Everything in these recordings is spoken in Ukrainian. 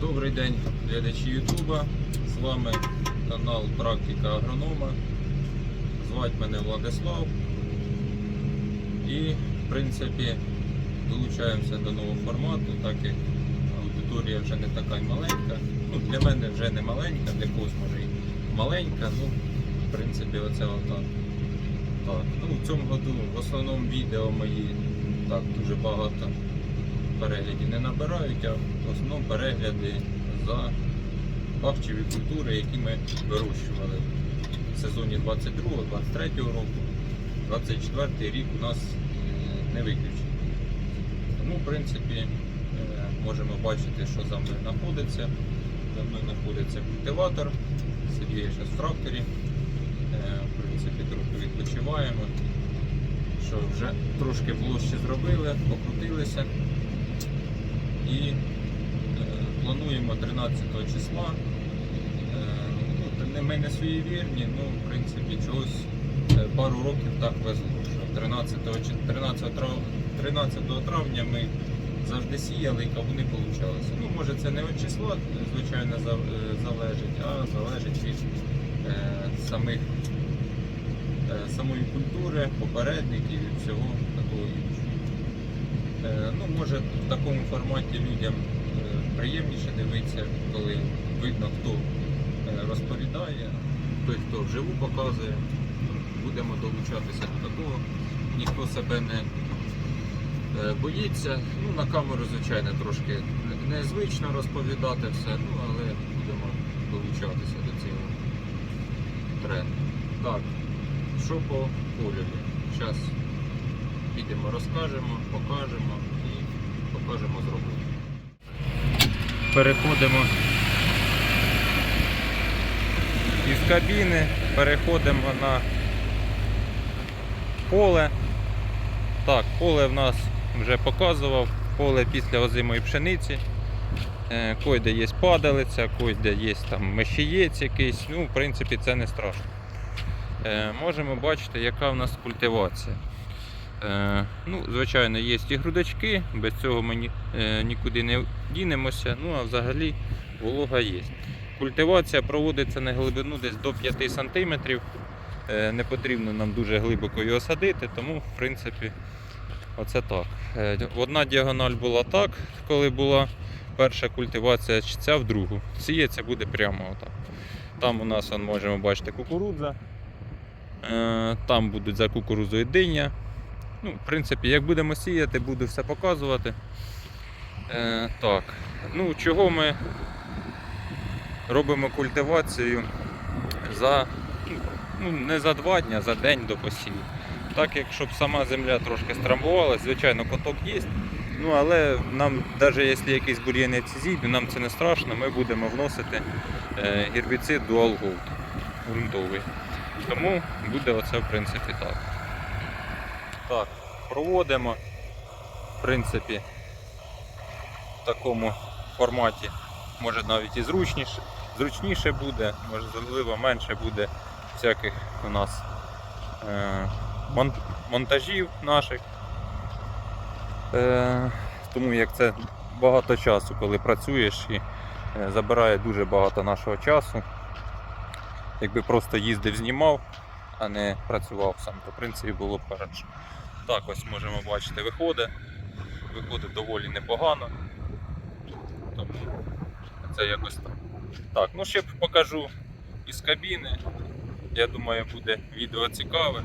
Добрий день, глядачі Ютуба. З вами канал Практика Агронома. Звати мене Владислав. І, в принципі, долучаємося до нового формату, так як аудиторія вже не така й маленька. Ну, для мене вже не маленька, для когось може і маленька. Ну, в принципі, оце отак. Так. Ну, в цьому году в основному відео мої так дуже багато переглядів не набирають, а в основному перегляди за бахчеві культури, які ми вирощували в сезоні 22-23 року. 24 рік у нас е, не виключений. Тому, в принципі, е, можемо бачити, що за мною знаходиться. За мною знаходиться культиватор, Сергій зараз в тракторі. Е, В принципі, трохи відпочиваємо. Що вже трошки площі зробили, покрутилися і е, плануємо 13 числа. Е, ну, ми не суєвірні, ну, в принципі, чогось е, пару років так везло, що 13, 13, трав- 13 травня ми завжди сіяли, і кавуни получалися. Ну, може це не від числа, звичайно, е, залежить, а залежить від е, самих е, самої культури, попередників і всього такого іншого. Е, Ну, може в такому форматі людям приємніше дивитися, коли видно, хто е, розповідає, той, хто вживу показує. Будемо долучатися до такого. Ніхто себе не е, боїться. Ну, на камеру, звичайно, трошки незвично розповідати все, ну, але будемо долучатися до цього тренду. Так, що по кольорі? Зараз підемо, розкажемо, покажемо з роботи. Переходимо із кабіни, переходимо на поле. Так, поле в нас вже показував, поле після озимої пшениці. Е, Койде є падалиця, койде є там мещієць якийсь, ну, в принципі, це не страшно. Е, можемо бачити, яка в нас культивація. Е, ну, звичайно, є і грудочки, без цього ми е, нікуди не дінемося, ну а взагалі волога є. Культивація проводиться на глибину десь до 5 см. Е, не потрібно нам дуже глибоко його садити, тому в принципі оце так. Одна діагональ була так, коли була перша культивація, ця в другу. Сіється буде прямо отак. Там у нас можемо бачити кукурудза. Там будуть за кукурудзою диня. Ну, в принципі, як будемо сіяти, буду все показувати. Е, так. Ну, чого ми робимо культивацію за ну, не за два дні, а за день до посіву. Так як щоб сама земля трошки страмбувалась, звичайно, коток є. Ну, але нам, навіть якщо якийсь бур'янець зійде, нам це не страшно, ми будемо вносити е, гербіцид Dual Gold ґрунтовий. Тому буде оце в принципі так. Так, проводимо. В принципі, в такому форматі може навіть і зручніше, зручніше буде, можливо, менше буде всяких у нас е, мон- монтажів наших. Е, тому як це багато часу, коли працюєш і е, забирає дуже багато нашого часу. Якби просто їздив, знімав, а не працював сам, то в принципі було б хорошо. Так, ось можемо бачити, виходить. Виходить доволі непогано. Тому це якось так. Так, ну ще покажу із кабіни. Я думаю, буде відео цікаве.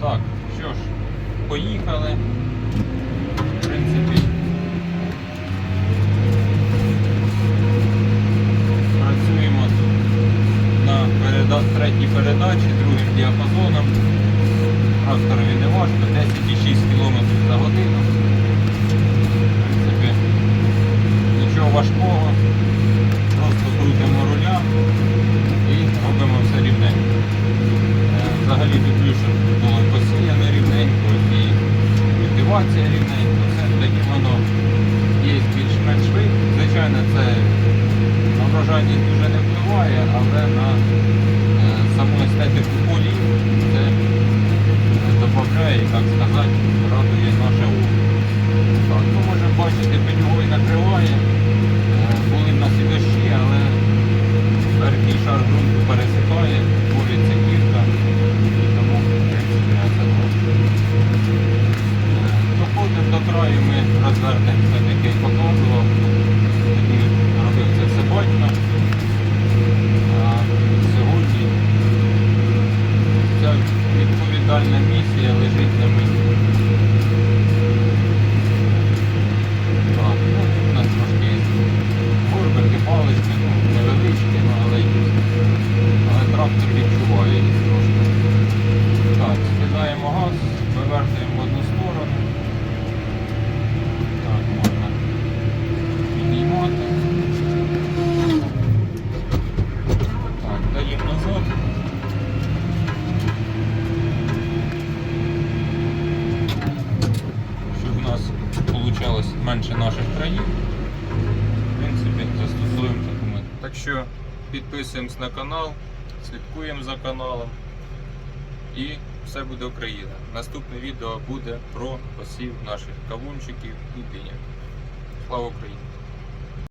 Так, що ж, поїхали. В принципі. Працюємо на переда... третій передачі, другим діапазоном. Тракторові не важко, 10,6 км за годину. В принципі, нічого важкого. Просто крутимо руля і робимо все рівненько. Е, Взагалі люблю, щоб було і посіяно рівненько і культивація рівненько. Все тоді воно є більш-менш вид. Звичайно, це на врожайність дуже не впливає, але на е, саму естетику е, людей, так сказати, радує наше око. Так, ми можемо бачити, пеньовий накриває, е, були на сідощі, але верхній шар ґрунту пересипає, буриться кірка, тому в це е, Доходимо до краю, ми розвернемо. що підписуємось на канал, слідкуємо за каналом і все буде Україна. Наступне відео буде про посів наших кавунчиків і диня. Слава Україні!